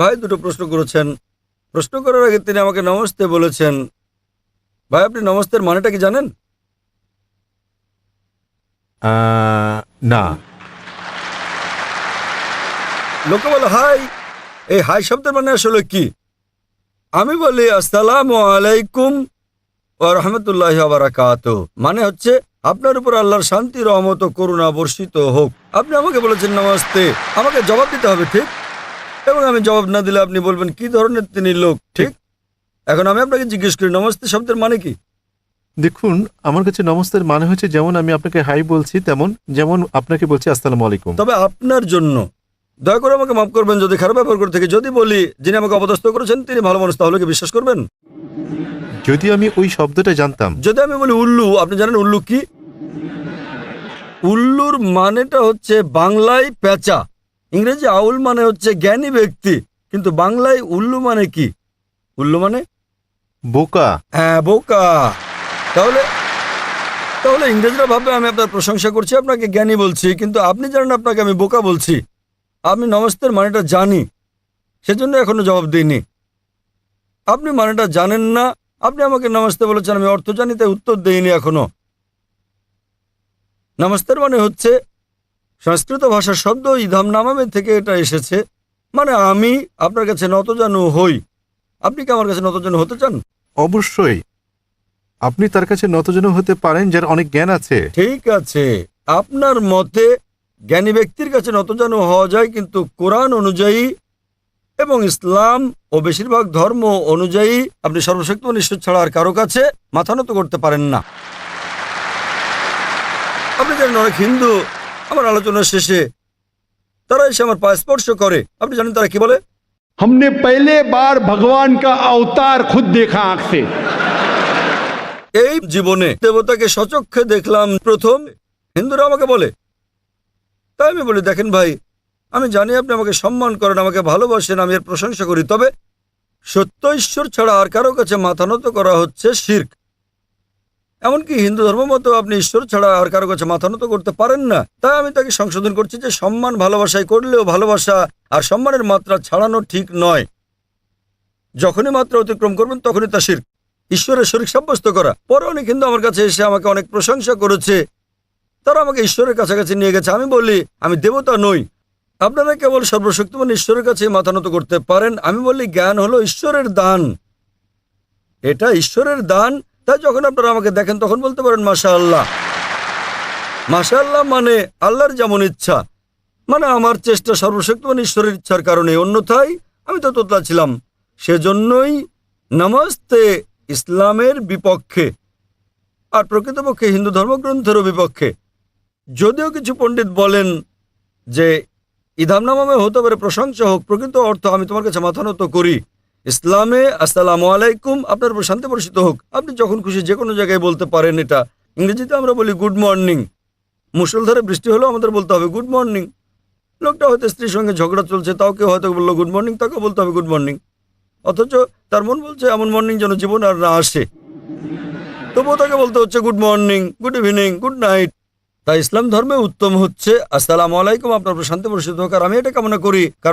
ভাই দুটো প্রশ্ন করেছেন। প্রশ্ন করার আগে তিনি আমাকে নমস্তে বলেছেন। ভাই আপনি নমস্তের মানেটা কি জানেন? না। লোকে বলে হাই। এই হাই শব্দের মানে আসলে কি? আমি বলি আসসালাম আলাইকুম ও রহমতুল্লাহ বারাকাত। মানে হচ্ছে আপনার উপর আল্লাহর শান্তি রহমত করুণা বর্ষিত হোক। আপনি আমাকে বলেছেন নমস্তে। আমাকে জবাব দিতে হবে ঠিক? এবং আমি জবাব না দিলে আপনি বলবেন কি ধরনের তিনি লোক? ঠিক? এখন আমি আপনাকে জিজ্ঞেস করি নমস্তে শব্দের মানে কি? দেখুন আমার কাছে নমস্তের মানে হচ্ছে যেমন আমি আপনাকে হাই বলছি তেমন যেমন আপনাকে বলছি আসসালামু আলাইকুম। তবে আপনার জন্য দয়া করে আমাকে মাফ করবেন যদি খারাপ ব্যবহার করে থেকে যদি বলি যিনি আমাকে অপদস্থ করেছেন তিনি ভালো মানুষ তাহলে কি বিশ্বাস করবেন? যদি আমি ওই শব্দটা জানতাম। যদি আমি বলি উল্লু আপনি জানেন উল্লু কি? উল্লুর মানেটা হচ্ছে বাংলায় পেঁচা ইংরেজি আউল মানে হচ্ছে জ্ঞানী ব্যক্তি কিন্তু বাংলায় উল্লু মানে কি? উল্লু মানে? বোকা। হ্যাঁ বোকা। তাহলে তাহলে ইংরেজরা ভাববে আমি আপনার প্রশংসা করছি আপনাকে জ্ঞানী বলছি কিন্তু আপনি জানেন আপনাকে আমি বোকা বলছি। আমি নমস্তের মানেটা জানি সেজন্য এখনও জবাব দিইনি। আপনি মানেটা জানেন না আপনি আমাকে নমস্তে বলেছেন আমি অর্থ জানি তাই উত্তর দিইনি এখনও। নমস্তের মানে হচ্ছে সংস্কৃত ভাষার শব্দ ইধাম নামামে থেকে এটা এসেছে। মানে আমি আপনার কাছে নতজানু হই। আপনি কি আমার কাছে নতজানু হতে চান? অবশ্যই। আপনি তার কাছে নতজন হতে পারেন যার অনেক জ্ঞান আছে। ঠিক আছে। আপনার মতে জ্ঞানী ব্যক্তির কাছে নতজানু হওয়া যায় কিন্তু কোরআন অনুযায়ী এবং ইসলাম ও বেশিরভাগ ধর্ম অনুযায়ী আপনি সর্বশক্তিমান ঈশ্বর ছাড়া আর কারও কাছে মাথা নত করতে পারেন না। আপনি জানেন অনেক হিন্দু আমার আলোচনার শেষে তারা এসে আমার পায়ে স্পর্শ করে আপনি জানেন তারা কি বলে हमने पहले बार भगवान का अवतार खुद देखा आंख से এই জীবনে দেবতাকে সচক্ষে দেখলাম প্রথম হিন্দুরা আমাকে বলে তাই আমি বলি দেখেন ভাই আমি জানি আপনি আমাকে সম্মান করেন আমাকে ভালোবাসেন আমি এর প্রশংসা করি তবে সত্য ঈশ্বর ছাড়া আর কারো কাছে মাথা নত করা হচ্ছে শির্ক এমনকি হিন্দু ধর্ম মতো আপনি ঈশ্বর ছাড়া আর কারও কাছে মাথা নত করতে পারেন না। তাই আমি তাকে সংশোধন করছি যে সম্মান ভালোবাসায় করলেও ভালোবাসা আর সম্মানের মাত্রা ছাড়ানো ঠিক নয়। যখনই মাত্রা অতিক্রম করবেন তখনই তা শির ঈশ্বরের শরীর সাব্যস্ত করা। পরে অনেক হিন্দু আমার কাছে এসে আমাকে অনেক প্রশংসা করেছে। তারা আমাকে ঈশ্বরের কাছাকাছি নিয়ে গেছে। আমি বলি, আমি দেবতা নই। আপনারা কেবল সর্বশক্তিমান ঈশ্বরের কাছে মাথা নত করতে পারেন। আমি বলি, জ্ঞান হলো ঈশ্বরের দান। এটা ঈশ্বরের দান তাই যখন আপনারা আমাকে দেখেন, তখন বলতে পারেন মাশা আল্লাহ মাশা আল্লাহ মানে আল্লাহর যেমন ইচ্ছা মানে আমার চেষ্টা সর্বশক্তিমান ঈশ্বরের ইচ্ছার কারণে। অন্যথায় আমি তো তোতলা ছিলাম। সেজন্যই নমস্তে ইসলামের বিপক্ষে, আর প্রকৃতপক্ষে হিন্দু ধর্মগ্রন্থেরও বিপক্ষে। যদিও কিছু পণ্ডিত বলেন যে, ইধাম নামামে হতে পারে প্রশংসা হোক, প্রকৃত অর্থ আমি তোমার কাছে মাথা নত করি। ইসলামে আসসালামু আলাইকুম, আপনার উপর শান্তি বর্ষিত হোক। আপনি যখন খুশি যে কোনো জায়গায় বলতে পারেন এটা। ইংরেজিতে আমরা বলি, গুড মর্নিং। মুসলধারে বৃষ্টি হলেও আমাদের বলতে হবে, গুড মর্নিং। লোকটা হয়তো স্ত্রীর সঙ্গে ঝগড়া চলছে, তাও কেউ হয়তো বলল, গুড মর্নিং। তাকে বলতে হবে, গুড মর্নিং। অথচ তার মন বলছে, এমন মর্নিং যেন জীবন আর না আসে। তবুও তাকে বলতে হচ্ছে, good morning, good evening, good night. তাই ইসলাম ধর্মে উত্তম হচ্ছে, আসসালামু আলাইকুম, আপনার শান্তি বর্ষিত হোক। আর আমি এটা কামনা করি